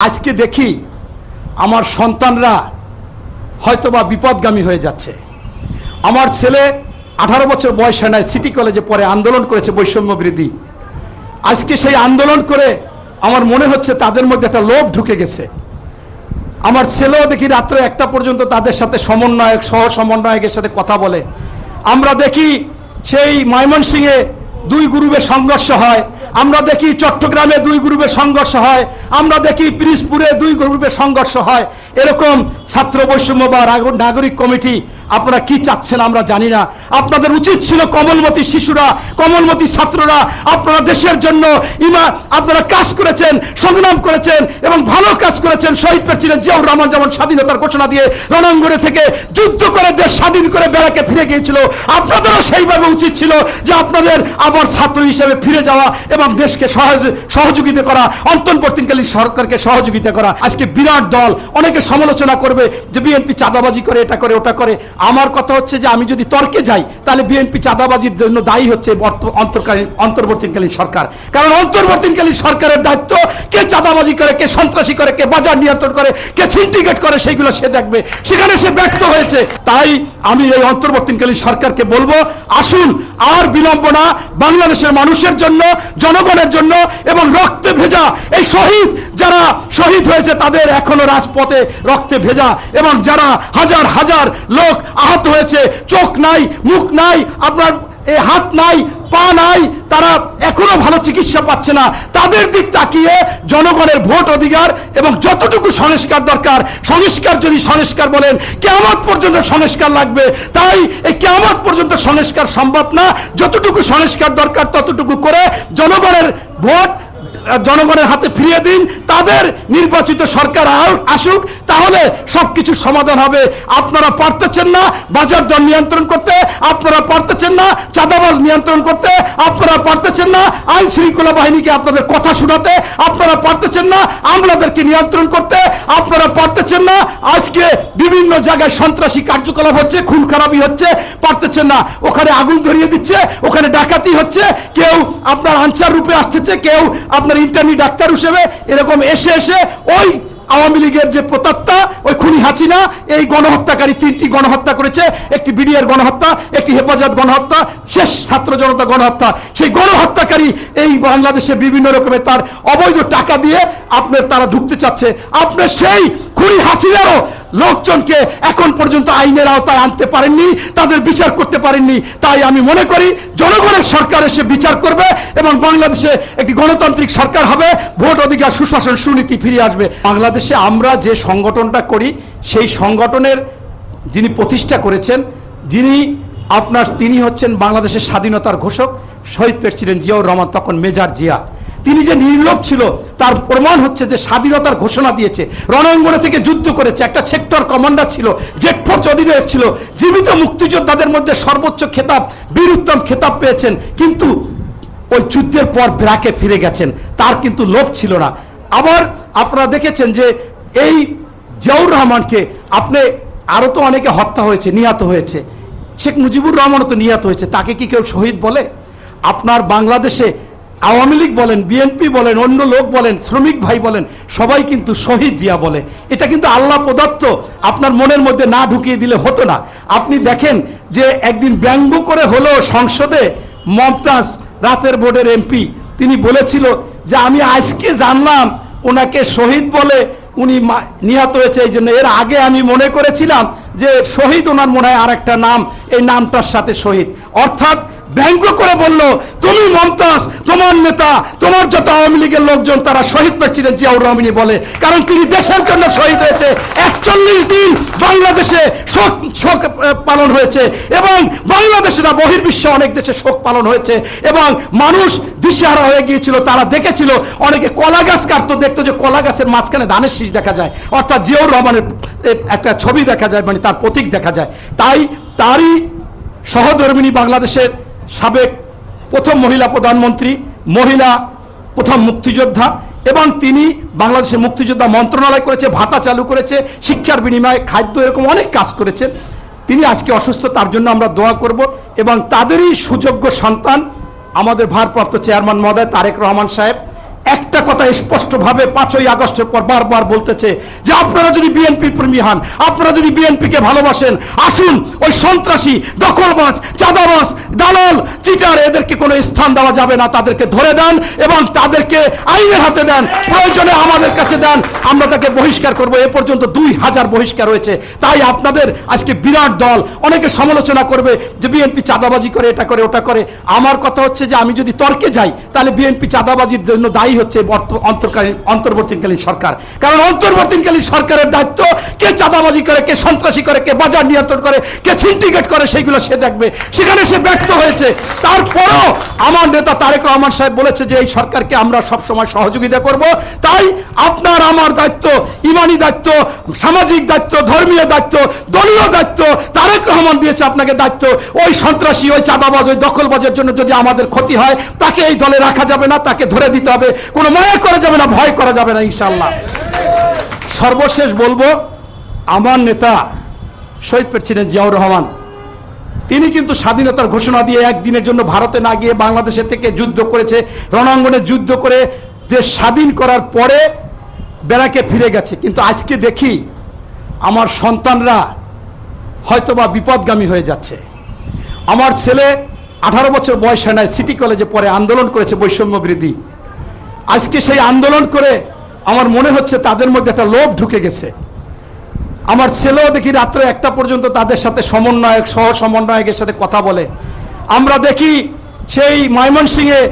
আজকে দেখি আমার সন্তানরা হয়তোবা বিপদগামী হয়ে যাচ্ছে। আমার ছেলে আঠারো বছর বয়স হয় সিটি কলেজে পরে আন্দোলন করেছে বৈষম্য বৃদ্ধি আজকে সেই আন্দোলন করে আমার মনে হচ্ছে তাদের মধ্যে একটা লোভ ঢুকে গেছে। আমার ছেলেও দেখি রাত্রে একটা পর্যন্ত তাদের সাথে সমন্বয়ক সহ সমন্বয়কের সাথে কথা বলে। আমরা দেখি সেই ময়মনসিংহে দুই গ্রুপের সংঘর্ষ হয়। আমরা দেখি চট্টগ্রামে দুই গ্রুপের সংঘর্ষ হয়। আমরা দেখি পিরিশপুরে দুই গ্রুপের সংঘর্ষ হয়। এরকম ছাত্র বৈষম্য বা নাগরিক কমিটি আপনারা কি চাচ্ছেন আমরা জানি না। আপনাদের উচিত ছিল কমলমতি শিশুরা, কমলমতি ছাত্ররা আপনারা দেশের জন্য ইমা আপনারা কাজ করেছেন, সংগ্রাম করেছেন এবং ভালো কাজ করেছেন। শহীদ প্রেসিডেন্ট জিয়াউর রহমান যেমন স্বাধীনতার ঘোষণা দিয়ে রণাঙ্গনে থেকে যুদ্ধ করে দেশ স্বাধীন করে বেড়াকে ফিরে গিয়েছিল, আপনাদেরও সেইভাবে উচিত ছিল যে আপনাদের আবার ছাত্র হিসেবে ফিরে যাওয়া এবং দেশকে সহজ সহযোগিতা করা, অন্তর্বর্তীকালীন সরকারকে সহযোগিতা করা। আজকে বিরাট দল অনেকে সমালোচনা করবে যে বিএনপি চাঁদাবাজি করে, এটা করে, ওটা করে। আমার কথা হচ্ছে যে আমি যদি তর্কে যাই, তাহলে বিএনপি চাঁদাবাজির জন্য দায়ী হচ্ছে অন্তর্কালীন, অন্তর্বর্তীকালীন সরকার। কারণ অন্তর্বর্তীকালীন সরকারের দায়িত্ব কে চাঁদাবাজি করে, কে সন্ত্রাসী করে, কে বাজার নিয়ন্ত্রণ করে, কে সিন্ডিকেট করে, সেইগুলো সে দেখবে। সেখানে সে ব্যর্থ হয়েছে। তাই আমি এই অন্তর্বর্তীকালীন সরকারকে বলব, আসুন আর বিলম্ব না বাংলাদেশের মানুষের জন্য, জনগণের জন্য এবং রক্তে ভেজা এই শহীদ যারা শহীদ হয়েছে তাদের এখনও রাজপথে রক্তে ভেজা এবং যারা হাজার হাজার লোক আহত হয়েছে, চোখ নাই, মুখ নাই, আপনার এ হাত নাই পা নাই, তারা এখনও ভালো চিকিৎসা পাচ্ছে না। তাদের দিক তাকিয়ে জনগণের ভোট অধিকার এবং যতটুকু সংস্কার দরকার, সংস্কার যদি সংস্কার বলেন কেমন পর্যন্ত সংস্কার লাগবে। তাই এই কেমন পর্যন্ত সংস্কার সম্ভব না। যতটুকু সংস্কার দরকার, ততটুকু করে জনগণের ভোট জনগণের হাতে ফিরিয়ে দিন, তাদের নির্বাচিত সরকার আসুক, তাহলে সবকিছু সমাধান হবে। আপনারা পারতেছেন না বাজার দর নিয়ন্ত্রণ করতে, আপনারা পারতেছেন না চাঁদাবাজ নিয়ন্ত্রণ করতে, আপনারা পারতেছেন না আইন শৃঙ্খলা বাহিনীকে আপনাদের কথা শোনাতে, আপনারা পারতেছেন না আমলাদেরকে নিয়ন্ত্রণ করতে, আপনারা পারতেছেন না আজকে বিভিন্ন জায়গায় সন্ত্রাসী কার্যকলাপ হচ্ছে, খুন খারাপি হচ্ছে, পারতেছেন না। ওখানে আগুন ধরিয়ে দিচ্ছে, ওখানে ডাকাতি হচ্ছে, কেউ আপনার আনসার রূপে আসতেছে, কেউ আপনার ইন্টারনি ডাক্তার হিসেবে এরকম এসে এসে ওই আওয়ামী লীগের যে প্রতাত্তা, ওই খুনি হাসিনা, এই গণহত্যাকারী তিনটি গণহত্যা করেছে। একটি বিডিআর গণহত্যা, একটি হেফাজত গণহত্যা। শেষ ছাত্র জনতা গণহত্যা। সেই গণহত্যাকারী এই বাংলাদেশে বিভিন্ন রকমের তার অবৈধ টাকা দিয়ে আপনার তারা ঢুকতে চাচ্ছে। আপনার সেই খুনি হাসিনারও লোকজনকে এখন পর্যন্ত আইনের আওতায় আনতে পারেননি, তাদের বিচার করতে পারেননি। তাই আমি মনে করি, জনগণের সরকার এসে বিচার করবে এবং বাংলাদেশে একটি গণতান্ত্রিক সরকার হবে, ভোট অধিকার, সুশাসন, সুনীতি ফিরে আসবে। বাংলাদেশে আমরা যে সংগঠনটা করি, সেই সংগঠনের যিনি প্রতিষ্ঠা করেছেন, যিনি আপনার তিনি হচ্ছেন বাংলাদেশের স্বাধীনতার ঘোষক, শহীদ প্রেসিডেন্ট জিয়াউর রহমান, তখন মেজর জিয়া। তিনি যে নির্লোভ ছিল, তার প্রমাণ হচ্ছে যে স্বাধীনতার ঘোষণা দিয়েছে, রণাঙ্গনে থেকে যুদ্ধ করেছে। একটা সেক্টর কমান্ডার ছিল জেট ফোর্স অধিনায়ক ছিল, জীবিত মুক্তিযোদ্ধাদের মধ্যে সর্বোচ্চ খেতাব, বীর উত্তম খেতাব পেয়েছেন। কিন্তু ওই যুদ্ধের পর ব্রাকে ফিরে গেছেন। তার কিন্তু লোভ ছিল না। আবার আপনারা দেখেছেন যে এই জিয়াউর রহমানকে আপনি আরও তো অনেকে হত্যা হয়েছে, নিহত হয়েছে। শেখ মুজিবুর রহমানও তো নিহত হয়েছে। তাকে কি কেউ শহীদ বলে? আপনার বাংলাদেশে আওয়ামী লীগ বলেন, বিএনপি বলেন, অন্য লোক বলেন, শ্রমিক ভাই বলেন, সবাই কিন্তু শহীদ জিয়া বলে। এটা কিন্তু আল্লাহ প্রদত্ত, আপনার মনের মধ্যে না ঢুকিয়ে দিলে হতো না। আপনি দেখেন যে একদিন ব্যঙ্গ করে হলো সংসদে মমতাজ, রাতের বোর্ডের এমপি, তিনি বলেছিল যে আমি আজকে জানলাম ওনাকে শহীদ বলে উনি নিহত হয়েছে এই জন্য এর আগে আমি মনে করেছিলাম যে শহীদ ওনার মনে হয় আর একটা নাম এই নামটার সাথে শহীদ। অর্থাৎ ব্যঙ্গ করে বলল, তুমি মমতাজ, তোমার নেতা, তোমার যত আওয়ামী লীগের লোকজন, তারা শহীদ প্রেসিডেন্ট জিয়াউর রহমানি বলে। কারণ তিনি দেশের জন্য শহীদ হয়েছে। একচল্লিশ দিন বাংলাদেশে শোক শোক পালন হয়েছে এবং বাংলাদেশে না বহির্বিশ্বে অনেক দেশে শোক পালন হয়েছে এবং মানুষ দিশেহারা হয়ে গিয়েছিল। তারা দেখেছিল, অনেকে কলা গাছ কাটতো, দেখতো যে কলা গাছের মাঝখানে ধানের শীষ দেখা যায়। অর্থাৎ জিয়াউর রহমানের একটা ছবি দেখা যায় মানে তার প্রতীক দেখা যায়। তাই তারই সহধর্মিনী বাংলাদেশের সাবেক প্রথম মহিলা প্রধানমন্ত্রী, মহিলা প্রথম মুক্তিযোদ্ধা এবং তিনি বাংলাদেশের মুক্তিযোদ্ধা মন্ত্রণালয় করেছে, ভাতা চালু করেছে, শিক্ষার বিনিময়ে খাদ্য এরকম অনেক কাজ করেছেন। তিনি আজকে অসুস্থ, তার জন্য আমরা দোয়া করব এবং তাদেরই সুযোগ্য সন্তান আমাদের ভারপ্রাপ্ত চেয়ারম্যান মহোদয় তারেক রহমান সাহেব একটা কথা স্পষ্টভাবে পাঁচই আগস্টের পর বারবার বলতেছে যে আপনারা যদি বিএনপি প্রেমী হন, আপনারা যদি বিএনপিকে ভালোবাসেন, আসুন, ওই সন্ত্রাসী, দখলবাজ, চাঁদাবাজ, দালাল, চিটার, এদেরকে কোনো স্থান দেওয়া যাবে না, তাদেরকে ধরে দেন এবং তাদেরকে আইনের হাতে দেন, প্রয়োজনে আমাদের কাছে দেন। আমরা তাকে বহিষ্কার করব। এ পর্যন্ত দুই হাজার বহিষ্কার হয়েছে। তাই আপনাদের আজকে বিরাট দল, অনেকে সমালোচনা করবে যে বিএনপি চাঁদাবাজি করে, এটা করে, ওটা করে। আমার কথা হচ্ছে যে আমি যদি তর্কে যাই, তাহলে বিএনপি চাঁদাবাজির জন্য দায়ী হচ্ছে অন্তর্কালীন অন্তর্বর্তীকালীন সরকার। কারণ অন্তর্বর্তীকালীন সরকারের দায়িত্ব কে চাঁদাবাজি করে, কে সন্ত্রাসী করে, কে বাজার নিয়ন্ত্রণ করে, কে সিন্ডিকেট করে, সেইগুলো সে দেখবে। সেখানে সে ব্যর্থ হয়েছে। তারপরও আমার নেতা তারেক রহমান সাহেব বলেছে যে, এই সরকারকে আমরা সবসময় সহযোগিতা করব। তাই আপনার আমার দায়িত্ব, ইমানি দায়িত্ব, সামাজিক দায়িত্ব, ধর্মীয় দায়িত্ব, দলীয় দায়িত্ব তারেক রহমান দিয়েছে আপনাকে দায়িত্ব। ওই সন্ত্রাসী, ওই চাঁদাবাজ, ওই দখলবাজের জন্য যদি আমাদের ক্ষতি হয়, তাকে এই দলে রাখা যাবে না, তাকে ধরে দিতে হবে। কোনো মায়া করা যাবে না, ভয় করা যাবে না ইনশাল্লাহ সর্বশেষ বলব, আমার নেতা শহীদ প্রেসিডেন্ট জিয়াউর রহমান, তিনি কিন্তু স্বাধীনতার ঘোষণা দিয়ে একদিনের জন্য ভারতে না গিয়ে বাংলাদেশের থেকে যুদ্ধ করেছে, রণাঙ্গনে যুদ্ধ করে দেশ স্বাধীন করার পরে বেড়াকে ফিরে গেছে। কিন্তু আজকে দেখি, আমার সন্তানরা হয়তোবা বিপদগামী হয়ে যাচ্ছে। আমার ছেলে আঠারো বছর বয়স হয় সিটি কলেজে পরে আন্দোলন করেছে বৈষম্য বৃদ্ধি আজকে সেই আন্দোলন করে আমার মনে হচ্ছে তাদের মধ্যে একটা লোভ ঢুকে গেছে। আমার ছেলেও দেখি রাত্রে একটা পর্যন্ত তাদের সাথে সমন্বয়ক সহ সমন্বয়কের সাথে কথা বলে। আমরা দেখি সেই ময়মনসিংহে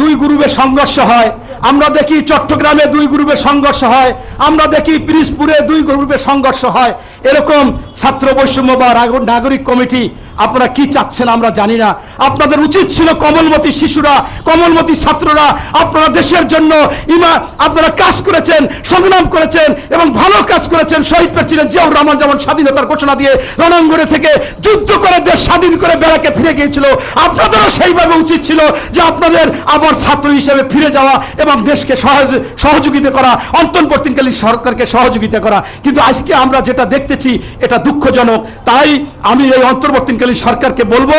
দুই গ্রুপের সংঘর্ষ হয়। আমরা দেখি চট্টগ্রামে দুই গ্রুপের সংঘর্ষ হয়। আমরা দেখি পিরিজপুরে দুই গ্রুপের সংঘর্ষ হয়। এরকম ছাত্র বৈষম্য বা নাগরিক কমিটি আপনারা কি চাচ্ছেন আমরা জানি না। আপনাদের উচিত ছিল কমলমতি শিশুরা, কমলমতি ছাত্ররা আপনারা দেশের জন্য ইমা আপনারা কাজ করেছেন, সংগ্রাম করেছেন এবং ভালো কাজ করেছেন। শহীদ প্রেসিডেন্ট জিয়াউর রহমান যেমন স্বাধীনতার ঘোষণা দিয়ে রণাঙ্গনে থেকে যুদ্ধ করে দেশ স্বাধীন করে বেড়াকে ফিরে গিয়েছিল, আপনাদেরও সেইভাবে উচিত ছিল যে আপনাদের আবার ছাত্র হিসেবে ফিরে যাওয়া এবং দেশকে সহজ সহযোগিতা করা, অন্তর্বর্তীকালীন সরকারকে সহযোগিতা করা। কিন্তু আজকে আমরা যেটা দেখতেছি, এটা দুঃখজনক। তাই আমি এই অন্তর্বর্তীকালীন সরকারকে বলব,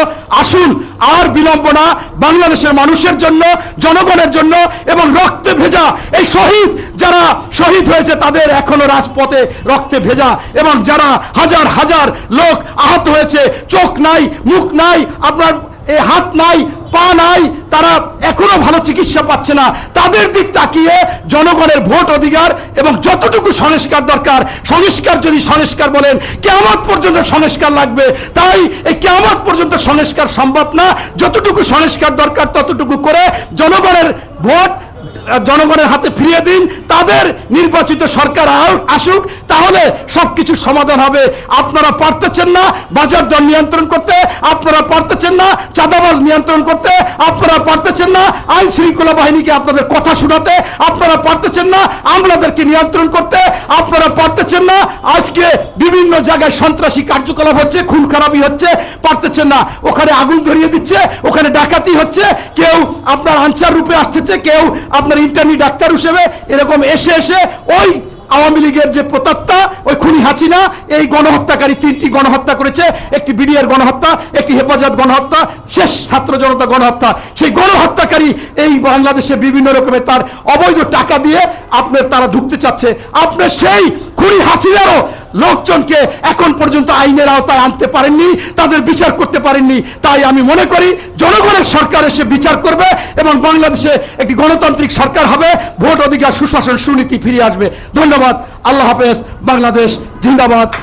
আসুন, আর বিলম্ব না, বাংলাদেশের মানুষের জন্য, জনগণের জন্য এবং রক্তে ভেজা এই শহীদ, যারা শহীদ হয়েছে তাদের এখনও রাজপথে রক্তে ভেজা এবং যারা হাজার হাজার লোক আহত হয়েছে, চোখ নাই, মুখ নাই, আপনার এই হাত নাই পা নাই, তারা এখনও ভালো চিকিৎসা পাচ্ছে না। তাদের দিক তাকিয়ে জনগণের ভোট অধিকার এবং যতটুকু সংস্কার দরকার, সংস্কার যদি সংস্কার বলেন কেমন পর্যন্ত সংস্কার লাগবে। তাই এই কেমন পর্যন্ত সংস্কার সম্ভব না। যতটুকু সংস্কার দরকার, ততটুকু করে জনগণের ভোট জনগণের হাতে ফিরিয়ে দিন, তাদের নির্বাচিত সরকার আসুক, তাহলে সবকিছু সমাধান হবে। আপনারা পারতেছেন না বাজার দর নিয়ন্ত্রণ করতে, আপনারা পারতেছেন না চাঁদাবাজ নিয়ন্ত্রণ করতে, আপনারা পারতেছেন না আইন শৃঙ্খলা বাহিনীকে আপনাদের কথা শোনাতে, আপনারা পারতেছেন না আমলাদেরকে নিয়ন্ত্রণ করতে, আপনারা পারতেছেন না আজকে বিভিন্ন জায়গায় সন্ত্রাসী কার্যকলাপ হচ্ছে, খুন খারাপি হচ্ছে, পারতেছেন না। ওখানে আগুন ধরিয়ে দিচ্ছে, ওখানে ডাকাতি হচ্ছে, কেউ আপনার আনসার রূপে আসতেছে, কেউ আপনার ইন্টারনি ডাক্তার হিসেবে এরকম এসে এসে ওই আওয়ামী লীগের যে প্রতাত্তা, ওই খুনি হাসিনা, এই গণহত্যাকারী তিনটি গণহত্যা করেছে। একটি বিডিআর গণহত্যা, একটি হেফাজত গণহত্যা, শেষ ছাত্র জনতা গণহত্যা। সেই গণহত্যাকারী এই বাংলাদেশে বিভিন্ন রকমের তার অবৈধ টাকা দিয়ে আপনার তারা ঢুকতে চাচ্ছে। আপনার সেই খুনি হাসিনারও লোকজনকে এখন পর্যন্ত আইনের আওতায় আনতে পারেননি, তাদের বিচার করতে পারেননি। তাই আমি মনে করি জনগণের সরকার এসে বিচার করবে এবং বাংলাদেশে একটি গণতান্ত্রিক সরকার হবে, ভোট অধিকার, সুশাসন, সুনীতি ফিরে আসবে। ধন্যবাদ। আল্লাহ হাফেজ। বাংলাদেশ জিন্দাবাদ।